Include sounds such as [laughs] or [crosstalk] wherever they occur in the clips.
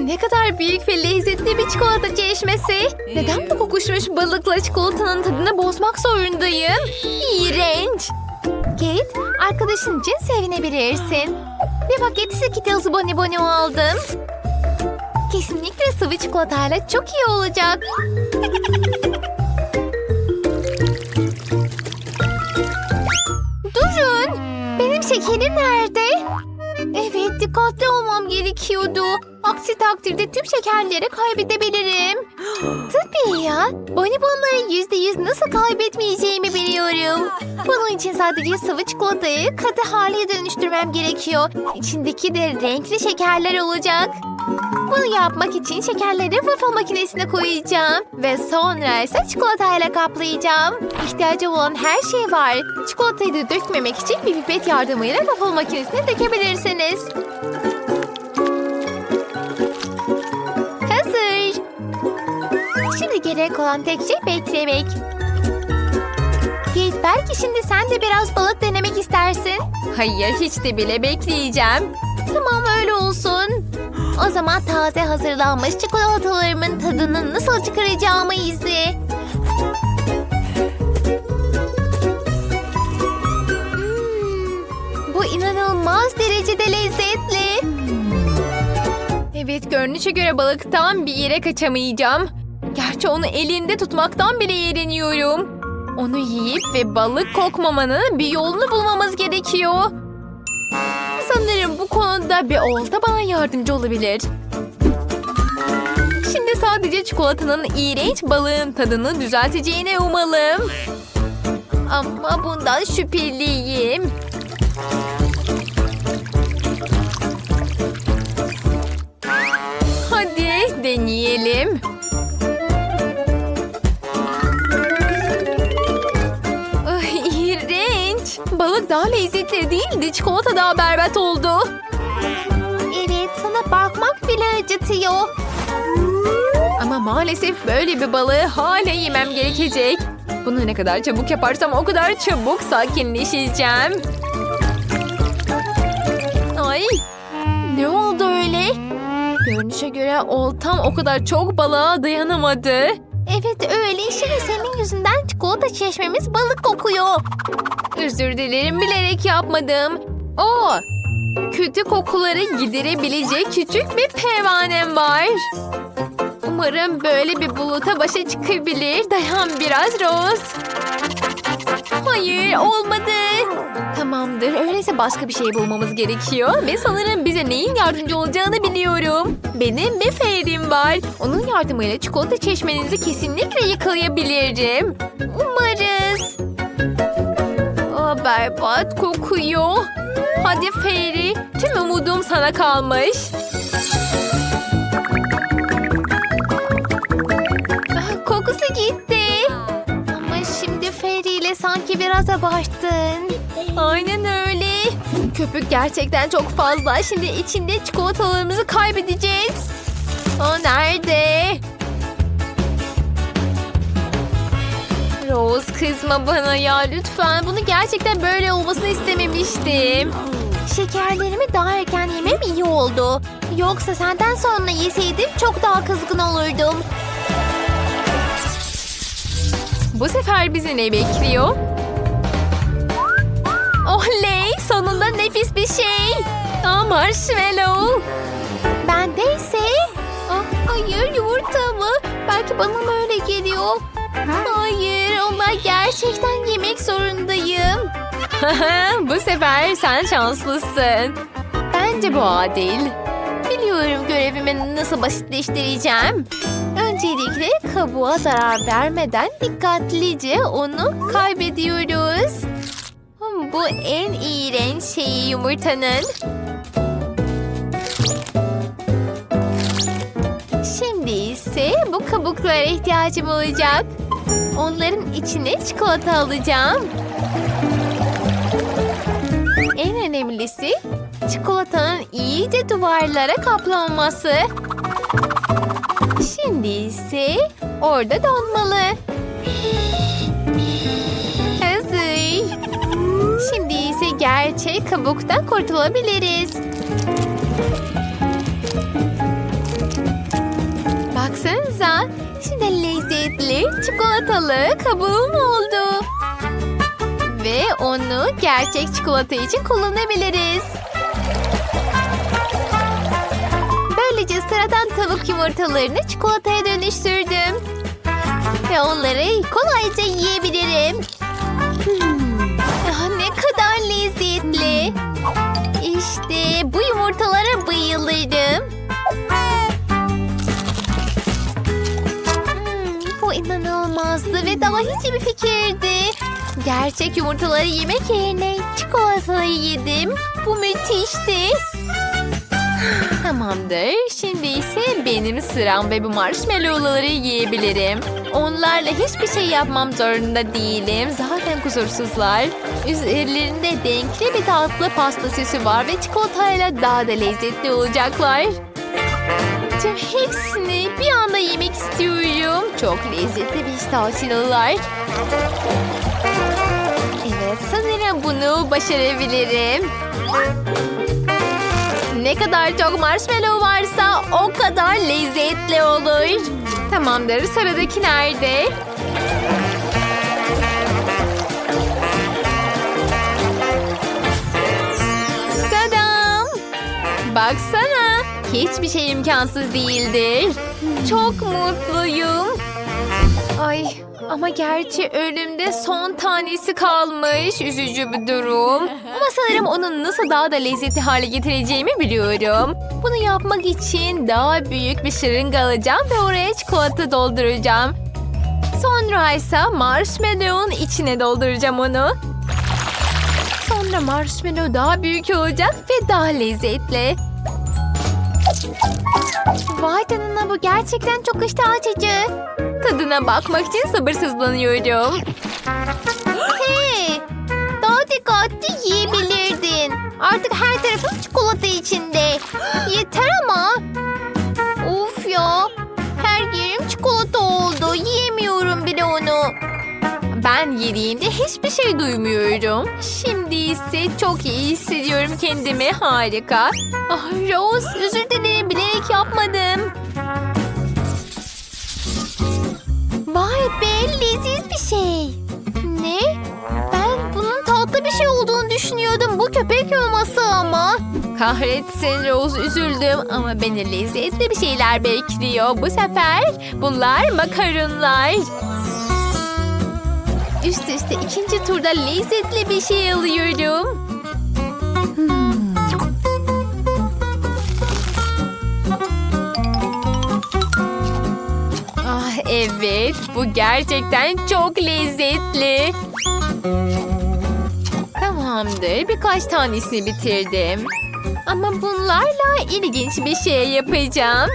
Ne kadar büyük ve lezzetli bir çikolata çeşmesi. Neden bu kokuşmuş balıkla çikolatanın tadını bozmak zorundayım? İğrenç. Kate, arkadaşın için sevinebilirsin. Bir paket Skittles Bonnie aldım. Kesinlikle sıvı çikolatayla çok iyi olacak. Durun! Benim şekerim nerede? Evet, dikkatli olmam gerekiyordu. Aksi takdirde tüm şekerleri kaybedebilirim. Tabii ya. Bonibonları yüzde yüz nasıl kaybetmeyeceğimi biliyorum. Bunun için sadece sıvı çikolatayı katı hale dönüştürmem gerekiyor. İçindeki de renkli şekerler olacak. Bunu yapmak için şekerleri waffle makinesine koyacağım. Ve sonra ise çikolatayla kaplayacağım. İhtiyacı olan her şey var. Çikolatayı da dökmemek için bir pipet yardımıyla waffle makinesine dökebilirsiniz. Gerek olan tek şey beklemek. Kate belki şimdi sen de biraz balık denemek istersin. Hayır hiç de bile bekleyeceğim. Tamam öyle olsun. O zaman taze hazırlanmış çikolatalarımın tadını nasıl çıkaracağımı izle. Hmm, bu inanılmaz derecede lezzetli. Evet görünüşe göre balıktan bir yere kaçamayacağım. Onu elinde tutmaktan bile iğreniyorum. Onu yiyip ve balık kokmamanın bir yolunu bulmamız gerekiyor. Sanırım bu konuda bir olta bana yardımcı olabilir. Şimdi sadece çikolatanın iğrenç balığın tadını düzelteceğine umalım. Ama bundan şüpheliyim. Balık daha lezzetli değildi. Çikolata daha berbat oldu. Evet, sana bakmak bile acıtıyor. Ama maalesef böyle bir balığı hala yemem gerekecek. Bunu ne kadar çabuk yaparsam o kadar çabuk sakinleşeceğim. Ay, ne oldu öyle? Görünüşe göre oltam o kadar çok balığa dayanamadı. Evet öyle. Şimdi senin yüzünden çikolata çeşmemiz balık kokuyor. Özür dilerim bilerek yapmadım. O kötü kokuları giderebilecek küçük bir pervanem var. Umarım böyle bir buluta başa çıkabilir. Dayan biraz Rose. Hayır olmadı. Tamamdır. Öyleyse başka bir şey bulmamız gerekiyor. Ve sanırım bize neyin yardımcı olacağını biliyorum. Benim bir feyrim var. Onun yardımıyla çikolata çeşmenizi kesinlikle yakalayabilirim. Umarız. Berbat kokuyor. Hadi Fairy. Tüm umudum sana kalmış. Ah, Kokusu gitti. Ama şimdi Fairy ile sanki biraz abarttın. Aynen öyle. Köpük gerçekten çok fazla. Şimdi içinde çikolatalarımızı kaybedeceğiz. O nerede? Rose kızma bana ya lütfen. Bunu gerçekten böyle olmasını istememiştim. Şekerlerimi daha erken yemem iyi oldu. Yoksa senden sonra yeseydim çok daha kızgın olurdum. Bu sefer bizi ne bekliyor? Oley! Sonunda nefis bir şey. Aa, marshmallow. Bende ise... Ah, hayır yumurta mı? Belki bana mı öyle geliyor? Hayır onlar gerçekten yemek zorundayım. [laughs] Bu sefer sen şanslısın. Bence bu adil. Biliyorum görevimi nasıl basitleştireceğim. Öncelikle kabuğa zarar vermeden dikkatlice onu kaybediyoruz. Hmm, Bu en iğrenç şeyi yumurtanın. Şimdi ise bu kabuklara ihtiyacım olacak. Onların içine çikolata alacağım. En önemlisi çikolatanın iyice duvarlara kaplanması. Şimdi ise orada donmalı. Hazır. Şimdi ise gerçek kabuktan kurtulabiliriz. Çikolatalı kabuğum oldu. Ve onu gerçek çikolata için kullanabiliriz. Böylece sıradan tavuk yumurtalarını çikolataya dönüştürdüm. Ve onları kolayca yiyebilirim. Hmm, ne kadar lezzetli. İşte bu yumurtalara bayılırım. Ve hiç bir fikirdi. Gerçek yumurtaları yemek yerine çikolatayı yedim. Bu müthişti. [gasps] Tamamdır. Şimdi ise benim sıram ve bu marshmallowları yiyebilirim. Onlarla hiçbir şey yapmam zorunda değilim. Zaten kusursuzlar. Üzerlerinde renkli bir tatlı pasta süsü var ve çikolatayla daha da lezzetli olacaklar. Tüm hepsini bir anda yemek istiyorum. Çok lezzetli bir iştahçılılar. Evet sanırım bunu başarabilirim. Ne kadar çok marshmallow varsa o kadar lezzetli olur. Tamamdır sıradaki nerede? Tadam! Baksana. Hiçbir şey imkansız değildir. Çok mutluyum. Ay ama gerçi önümde son tanesi kalmış. Üzücü bir durum. Ama sanırım onun nasıl daha da lezzetli hale getireceğimi biliyorum. Bunu yapmak için daha büyük bir şırınga alacağım ve oraya çikolata dolduracağım. Sonra ise marshmallow'un içine dolduracağım onu. Sonra marshmallow daha büyük olacak ve daha lezzetli. Vay canına bu gerçekten çok iştah açıcı. Tadına bakmak için sabırsızlanıyorum. Hey! Daha dikkatli yiyebilirdin. Artık her tarafım çikolata içinde. Yeter ama. Of ya. Her yerim çikolata oldu. Yiyemiyorum bile onu. Ben yediğimde hiçbir şey duymuyorum. Şimdi ise çok iyi hissediyorum kendimi. Harika. Ah Rose özür dilerim bilerek yapmadım. Vay be leziz bir şey. Ne? Ben bunun tatlı bir şey olduğunu düşünüyordum. Bu köpek olması ama. Kahretsin Rose üzüldüm ama beni lezzetli bir şeyler bekliyor. Bu sefer bunlar makarunlar. Üst üste ikinci turda lezzetli bir şey alıyorum. Evet, bu gerçekten çok lezzetli. Tamamdır, birkaç tanesini bitirdim. Ama bunlarla ilginç bir şey yapacağım.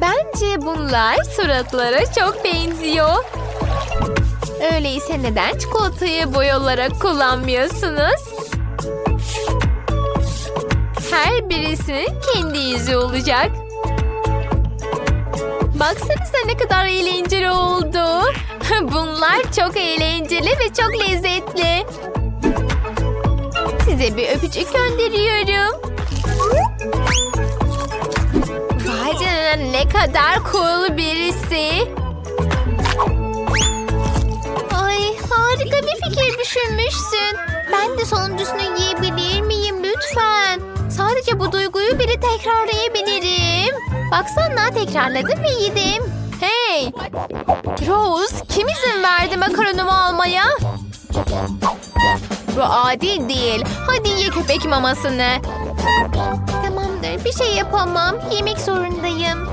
Bence bunlar suratlara çok benziyor. Öyleyse neden çikolatayı boy olarak kullanmıyorsunuz? Her birisinin kendi yüzü olacak. Baksanıza ne kadar eğlenceli oldu. [laughs] Bunlar çok eğlenceli ve çok lezzetli. Size bir öpücük gönderiyorum. Vay canına ne kadar cool birisi. Ay harika bir fikir düşünmüşsün. Ben de sonuncusunu yiyebilir miyim lütfen? Sadece bu duyguyu biri tekrarlayabilirim. Baksana tekrarladım ve yedim. Hey! Rose kim izin verdi makaronumu almaya? Bu adil değil. Hadi ye köpek mamasını. Tamamdır bir şey yapamam. Yemek zorundayım.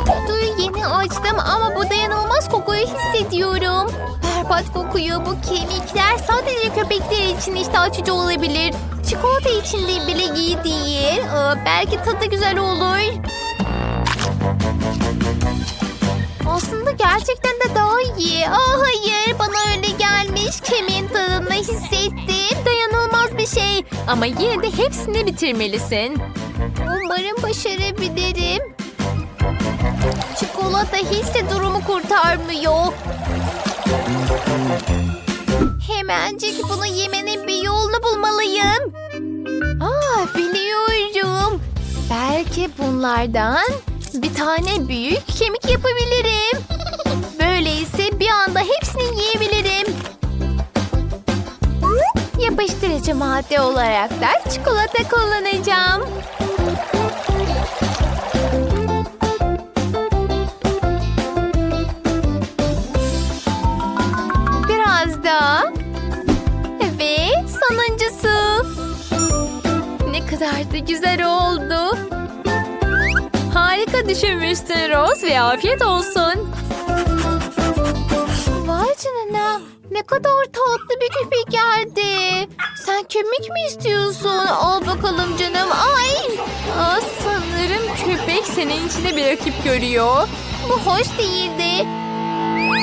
Kutuyu yeni açtım ama bu dayanılmaz kokuyu hissediyorum. Berbat kokuyor bu kemikler. Sadece köpekler için işte açıcı olabilir. Çikolata için de bile iyi değil. Aa, belki tadı güzel olur. Aslında gerçekten de daha iyi. Aa hayır bana öyle gelmiş. Kemiğin tadını hissettim. Dayanılmaz bir şey. Ama yine de hepsini bitirmelisin. Umarım başarabilirim. Çikolata hiç de durumu kurtarmıyor. Hemencik bunu yemenin bir yolunu bulmalıyım. Aa biliyorum. Belki bunlardan bir tane büyük kemik yapabilirim. Öyleyse bir anda hepsini yiyebilirim. Yapıştırıcı madde olarak da çikolata kullanacağım. Kadar da güzel oldu. Harika düşünmüşsün Rose ve afiyet olsun. Vay canına. Ne kadar tatlı bir köpek geldi. Sen kemik mi istiyorsun? Al bakalım canım. Ay. Aa, sanırım köpek senin içinde bir rakip görüyor. Bu hoş değildi.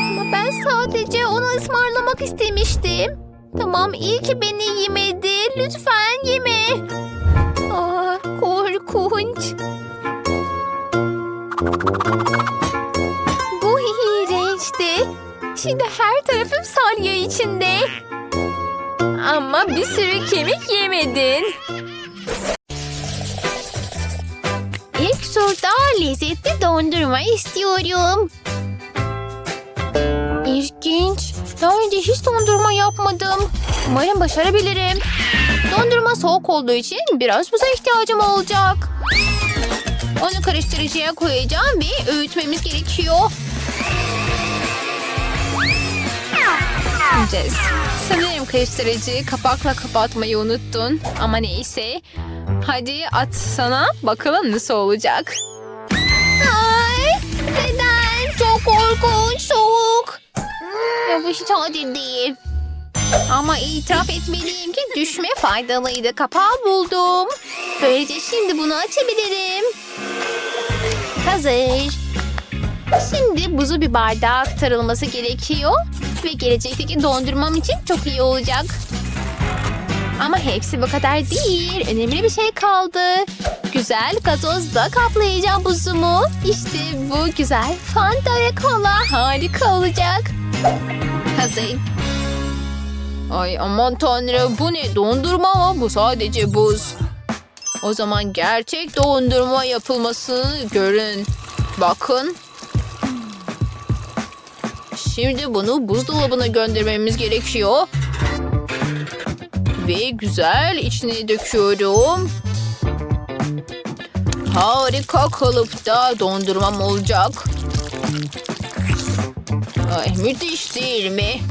Ama ben sadece onu ısmarlamak istemiştim. Tamam iyi ki beni yemedi. Lütfen yeme. Şimdi her tarafım salya içinde. Ama bir sürü kemik yemedin. İlk turda lezzetli dondurma istiyorum. İlginç. Daha önce hiç dondurma yapmadım. Umarım başarabilirim. Dondurma soğuk olduğu için biraz buza ihtiyacım olacak. Onu karıştırıcıya koyacağım ve öğütmemiz gerekiyor. Jess, sanırım karıştırıcıyı kapakla kapatmayı unuttun. Ama neyse. Hadi at sana bakalım nasıl olacak. Ay, neden? Çok korkunç, soğuk. Ya bu hiç adil değil. Ama itiraf etmeliyim ki düşme faydalıydı. Kapağı buldum. Böylece şimdi bunu açabilirim. Hazır. Şimdi buzu bir bardağa aktarılması gerekiyor. Ve gelecekteki dondurmam için çok iyi olacak. Ama hepsi bu kadar değil. Önemli bir şey kaldı. Güzel gazozla kaplayacağım buzumu. İşte bu güzel Fanta ve kola harika olacak. Hazır. Ay aman tanrım bu ne dondurma mı? Bu sadece buz. O zaman gerçek dondurma yapılmasını görün. Bakın. Şimdi bunu buzdolabına göndermemiz gerekiyor. Ve güzel içine döküyorum. Harika kalıpta dondurmam olacak. Ay müthiş değil mi?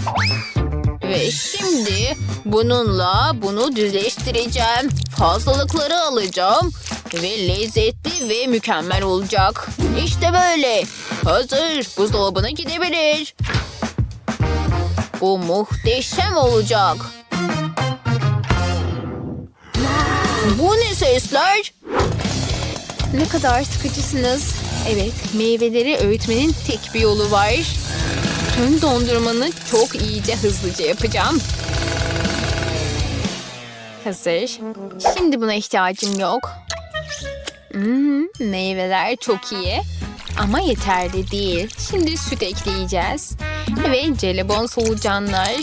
Ve şimdi bununla bunu düzleştireceğim. Fazlalıkları alacağım. Ve lezzetli ve mükemmel olacak. İşte böyle. Hazır. Buzdolabına gidebilir. Bu muhteşem olacak. Bu ne sesler? Ne kadar sıkıcısınız. Evet, meyveleri öğütmenin tek bir yolu var. Tüm dondurmanı çok iyice hızlıca yapacağım. Hazır. Şimdi buna ihtiyacım yok. Hmm, meyveler çok iyi. Ama yeterli değil. Şimdi süt ekleyeceğiz. Ve jelibon solucanlar.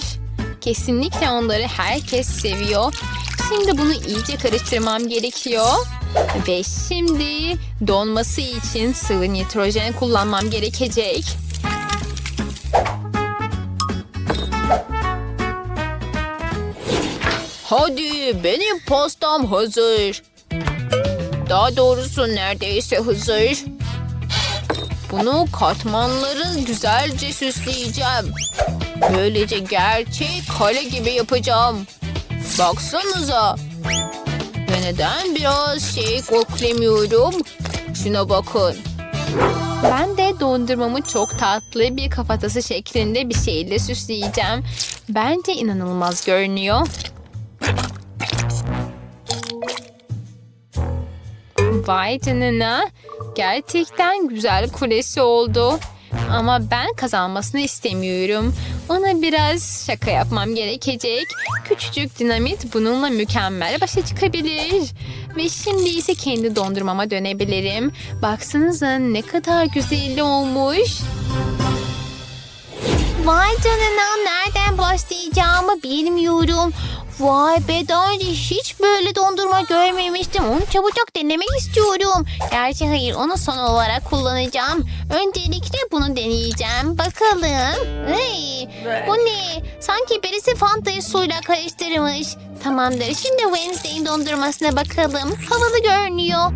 Kesinlikle onları herkes seviyor. Şimdi bunu iyice karıştırmam gerekiyor. Ve şimdi donması için sıvı nitrojen kullanmam gerekecek. Hadi benim pastam hazır. Daha doğrusu neredeyse hazır. Bunu katmanları güzelce süsleyeceğim. Böylece gerçek kale gibi yapacağım. Baksanıza. Ve neden biraz şey koklemiyorum? Şuna bakın. Ben de dondurmamı çok tatlı bir kafatası şeklinde bir şeyle süsleyeceğim. Bence inanılmaz görünüyor. Vay. Gerçekten güzel kulesi oldu. Ama ben kazanmasını istemiyorum. Ona biraz şaka yapmam gerekecek. Küçücük dinamit bununla mükemmel başa çıkabilir. Ve şimdi ise kendi dondurmama dönebilirim. Baksanıza ne kadar güzel olmuş. Vay canına nereden başlayacağımı bilmiyorum. Vay be daha önce hiç böyle dondurma görmemiştim. Onu çabucak denemek istiyorum. Gerçi hayır onu son olarak kullanacağım. Öncelikle bunu deneyeceğim. Bakalım. Hey, bu ne? Sanki birisi Fanta'yı suyla karıştırmış. Tamamdır şimdi Wednesday'in dondurmasına bakalım. Havalı görünüyor.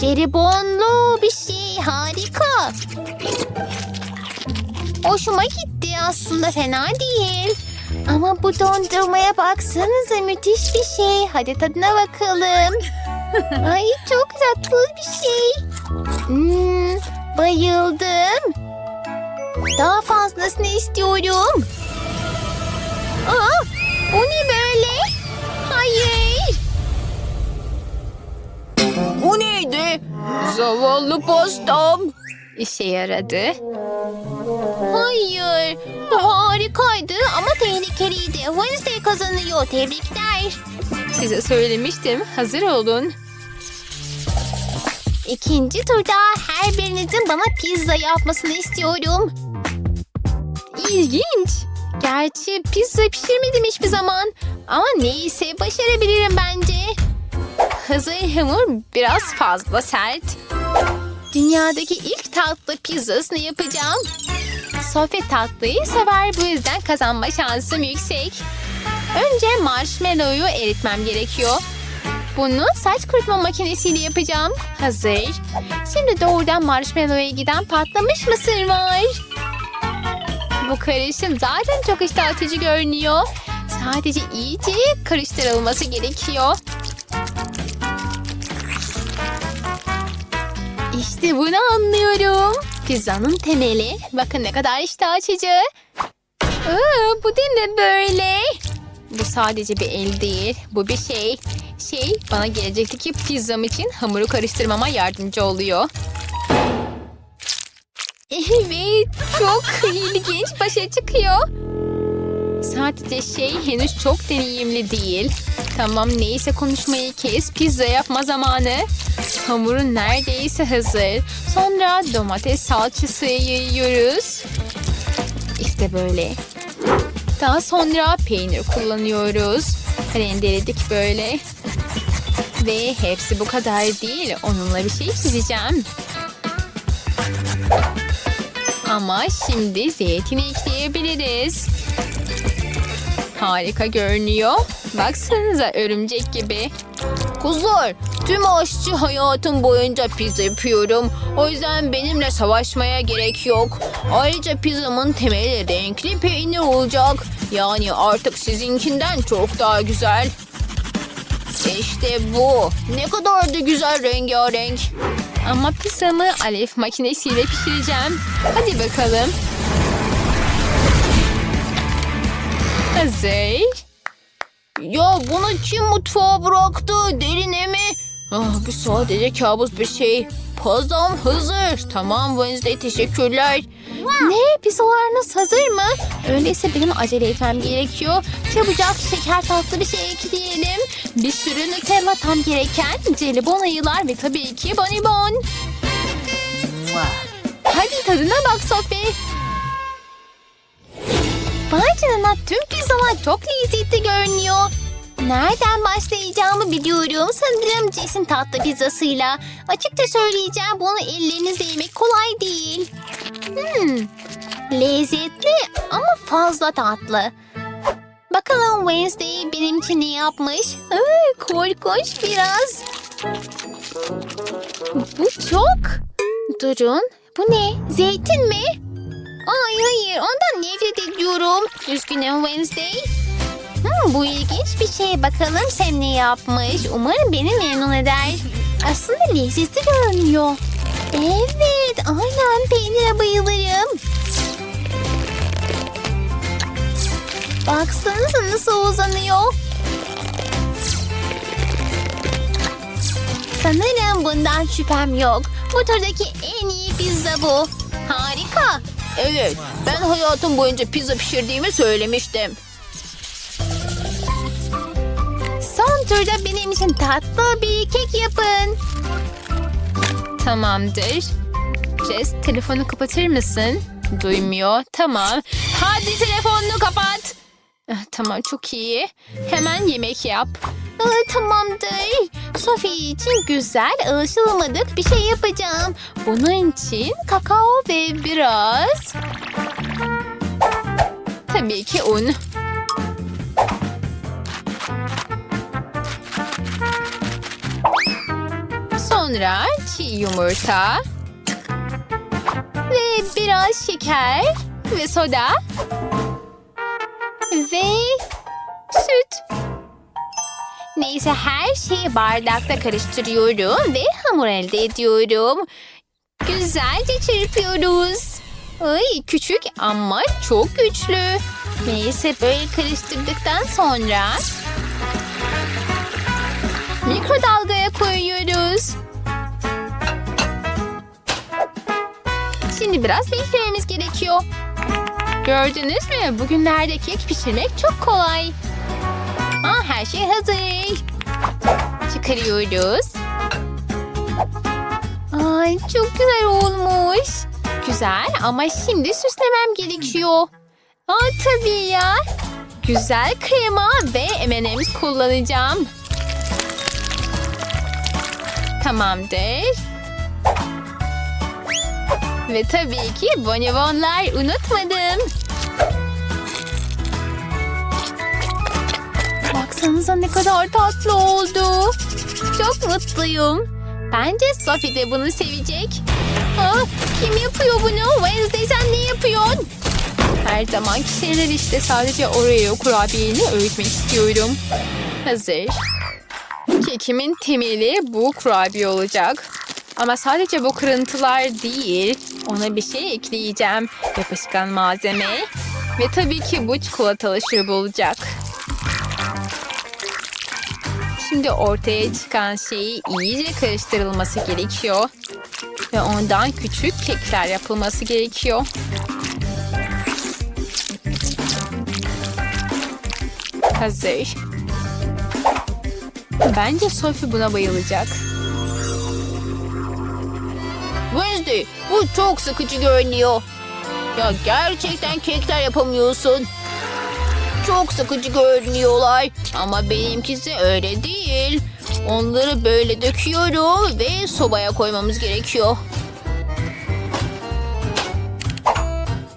Jelibonlu bir şey harika. Hoşuma gitti aslında fena değil. Ama bu dondurmaya baksanıza müthiş bir şey. Hadi tadına bakalım. [laughs] Ay çok tatlı bir şey. Hmm, bayıldım. Daha fazlasını istiyorum. Aa, bu ne böyle? Hayır. Bu neydi? Zavallı pastam. İşe yaradı. Hayır. Bu harikaydı ama tehlikeliydi. Wednesday kazanıyor. Tebrikler. Size söylemiştim. Hazır olun. İkinci turda her birinizin bana pizza yapmasını istiyorum. İlginç. Gerçi pizza pişirmedim hiçbir zaman. Ama neyse başarabilirim bence. Hazır hamur biraz fazla sert. Dünyadaki ilk tatlı pizzasını yapacağım. Sophie tatlıyı sever bu yüzden kazanma şansım yüksek. Önce marshmallow'u eritmem gerekiyor. Bunu saç kurutma makinesiyle yapacağım. Hazır. Şimdi doğrudan marshmallow'a giden patlamış mısır var. Bu karışım zaten çok iştah görünüyor. Sadece iyice karıştırılması gerekiyor. İşte bunu anlıyorum. Pizzanın temeli. Bakın ne kadar iştah açıcı. Aa, bu da ne böyle? Bu sadece bir el değil. Bu bir şey. Şey bana gelecekteki pizzam için hamuru karıştırmama yardımcı oluyor. Evet, çok ilginç başa çıkıyor. Sadece şey henüz çok deneyimli değil. Tamam neyse konuşmayı kes, pizza yapma zamanı. Hamurun neredeyse hazır. Sonra domates salçası yayıyoruz. İşte böyle. Daha sonra peynir kullanıyoruz. Rendeledik böyle. Ve hepsi bu kadar değil. Onunla bir şey çizeceğim. Ama şimdi zeytin ekleyebiliriz. Harika görünüyor. Baksanıza örümcek gibi. Kuzlar, tüm aşçı hayatım boyunca pizza yapıyorum. O yüzden benimle savaşmaya gerek yok. Ayrıca pizzamın temeli renkli peynir olacak. Yani artık sizinkinden çok daha güzel. İşte bu. Ne kadar da güzel rengarenk. Ama pizzamı alev makinesiyle pişireceğim. Hadi bakalım. Hazır. Ya bunu kim mutfağa bıraktı? Derine mi? Ah, bu sadece kabus bir şey. Pazam hazır. Tamam Wednesday teşekkürler. Ne? Pizzalarınız hazır mı? Öyleyse benim acele etmem gerekiyor. Çabucak şeker tatlı bir şey ekleyelim. Bir sürü Nutella tam gereken jelibon ayılar ve tabii ki bonibon. Hadi tadına bak Sophie. Canına tüm pizzalar çok lezzetli görünüyor. Nereden başlayacağımı biliyorum. Sanırım Jess'in tatlı pizzasıyla. Açıkça söyleyeceğim bunu ellerinizle yemek kolay değil. Hmm, lezzetli ama fazla tatlı. Bakalım Wednesday benim için ne yapmış? Ay, korkunç biraz. Bu çok. Durun. Bu ne? Zeytin mi? Ay hayır ondan nefret ediyorum. Üzgünüm Wednesday. Hmm, bu ilginç bir şey. Bakalım sen ne yapmış. Umarım beni memnun eder. Aslında lezzetli görünüyor. Evet aynen peynire bayılırım. Baksanıza nasıl uzanıyor. Sanırım bundan şüphem yok. Bu turdaki en iyi pizza bu. Harika. Evet, ben hayatım boyunca pizza pişirdiğimi söylemiştim. Turda benim için tatlı bir kek yapın. Tamamdır. Jess, telefonu kapatır mısın? Duymuyor. Tamam. Hadi telefonunu kapat. Ah, Tamam çok iyi. Hemen yemek yap. Aa, tamamdır. Sophie için güzel alışılmadık bir şey yapacağım. Bunun için kakao ve biraz... Tabii ki un. Sonra çiğ yumurta. Ve biraz şeker ve soda. Ve süt. Neyse her şeyi bardakta karıştırıyorum ve hamur elde ediyorum. Güzelce çırpıyoruz. Ay küçük ama çok güçlü. Neyse böyle karıştırdıktan sonra mikrodalgaya koyuyoruz. Şimdi biraz beklememiz gerekiyor. Gördünüz mü? Bugünlerde kek pişirmek çok kolay. Aa, her şey hazır. Çıkarıyoruz. Ay çok güzel olmuş. Güzel ama şimdi süslemem gerekiyor. Aa tabii ya. Güzel krema ve M&M's kullanacağım. Tamamdır. Ve tabii ki bonibonlar unutmadım. Baksanıza ne kadar tatlı oldu. Çok mutluyum. Bence Sophie de bunu sevecek. Aa, kim yapıyor bunu? Wednesday sen ne yapıyorsun? Her zamanki şeyler işte sadece Oreo kurabiyeni öğütmek istiyorum. Hazır. Kekimin temeli bu kurabiye olacak. Ama sadece bu kırıntılar değil. Ona bir şey ekleyeceğim. Yapışkan malzeme. Ve tabii ki bu çikolatalı şurup olacak. Şimdi ortaya çıkan şeyi iyice karıştırılması gerekiyor. Ve ondan küçük kekler yapılması gerekiyor. Hazır. Bence Sophie buna bayılacak. Bu çok sıkıcı görünüyor. Ya gerçekten kekler yapamıyorsun. Çok sıkıcı görünüyorlar. Ama benimkisi öyle değil. Onları böyle döküyorum ve sobaya koymamız gerekiyor.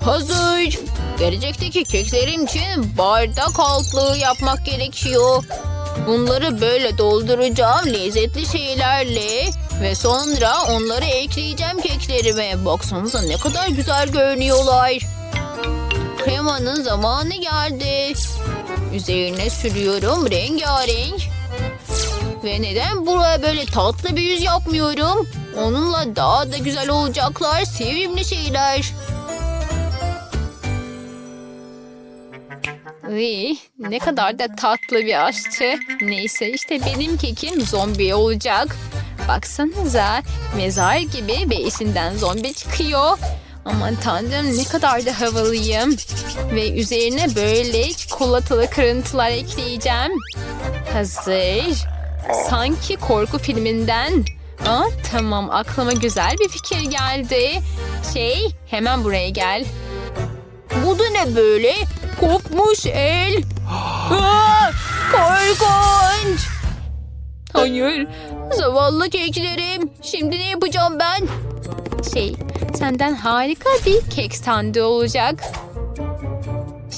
Hazır. Gelecekteki keklerim için bardak altlığı yapmak gerekiyor. Bunları böyle dolduracağım lezzetli şeylerle ve sonra onları ekleyeceğim keklerime. Baksanıza ne kadar güzel görünüyorlar. Kremanın zamanı geldi. Üzerine sürüyorum rengarenk. Ve neden buraya böyle tatlı bir yüz yapmıyorum? Onunla daha da güzel olacaklar sevimli şeyler. Iy, ne kadar da tatlı bir aşçı. Neyse işte benim kekim zombi olacak. Baksanıza mezar gibi ve içinden zombi çıkıyor. Aman tanrım ne kadar da havalıyım. Ve üzerine böyle çikolatalı kırıntılar ekleyeceğim. Hazır. Sanki korku filminden. Aa, tamam aklıma güzel bir fikir geldi. Şey hemen buraya gel. Bu da ne böyle? Kopmuş el. Aa, [gasps] korkunç. Hayır. Zavallı keklerim. Şimdi ne yapacağım ben? Şey, senden harika bir kek standı olacak.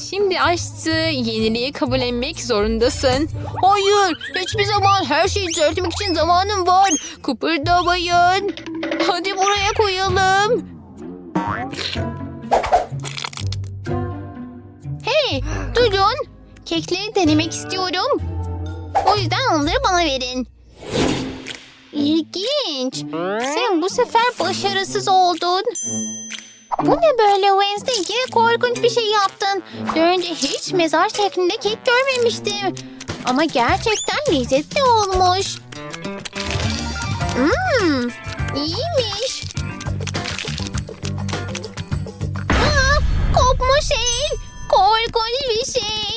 Şimdi aşçı yeniliği kabullenmek zorundasın. Hayır, hiçbir zaman her şeyi düzeltmek için zamanım var. Kıpırdamayın. Hadi buraya koyalım. Hey, durun. Kekleri denemek istiyorum. O yüzden onları bana verin. İlginç. Sen bu sefer başarısız oldun. Bu ne böyle Wednesday? Yine korkunç bir şey yaptın. Daha önce hiç mezar şeklinde kek görmemiştim. Ama gerçekten lezzetli olmuş. Mmm, iyiymiş. Aa, kopmuş el. Korkunç bir şey.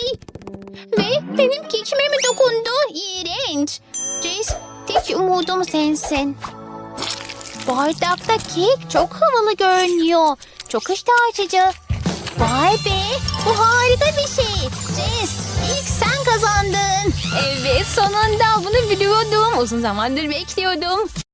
Benim kekime mi dokundu? İğrenç. Jace, tek umudum sensin. Bardakta kek çok havalı görünüyor. Çok iştah açıcı. Vay be, bu harika bir şey. Jess ilk sen kazandın. Evet sonunda bunu biliyordum. Uzun zamandır bekliyordum.